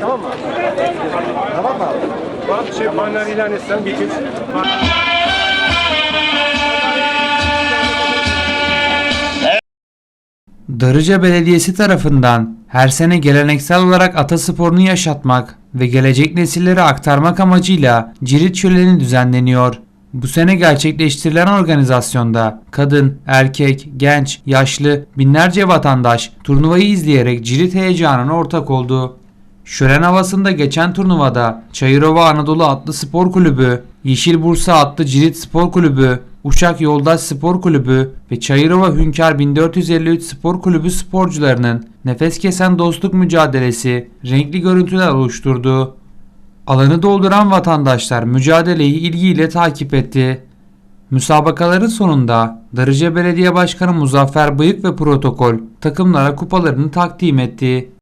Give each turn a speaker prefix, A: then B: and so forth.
A: tamam mı? Tamam mı abi?
B: Bak şey banner ilan etsen geçin.
C: Darıca Belediyesi tarafından her sene geleneksel olarak atasporunu yaşatmak ve gelecek nesillere aktarmak amacıyla Cirit Şöleni düzenleniyor. Bu sene gerçekleştirilen organizasyonda kadın, erkek, genç, yaşlı binlerce vatandaş turnuvayı izleyerek Cirit heyecanına ortak oldu. Şölen havasında geçen turnuvada Çayırova Anadolu Atlı Spor Kulübü, Yeşil Bursa Atlı Cirit Spor Kulübü, Uşak Yoldaş Spor Kulübü ve Çayırova Hünkar 1453 Spor Kulübü sporcularının nefes kesen dostluk mücadelesi renkli görüntüler oluşturdu. Alanı dolduran vatandaşlar mücadeleyi ilgiyle takip etti. Müsabakaların sonunda Darıca Belediye Başkanı Muzaffer Bıyık ve protokol takımlara kupalarını takdim etti.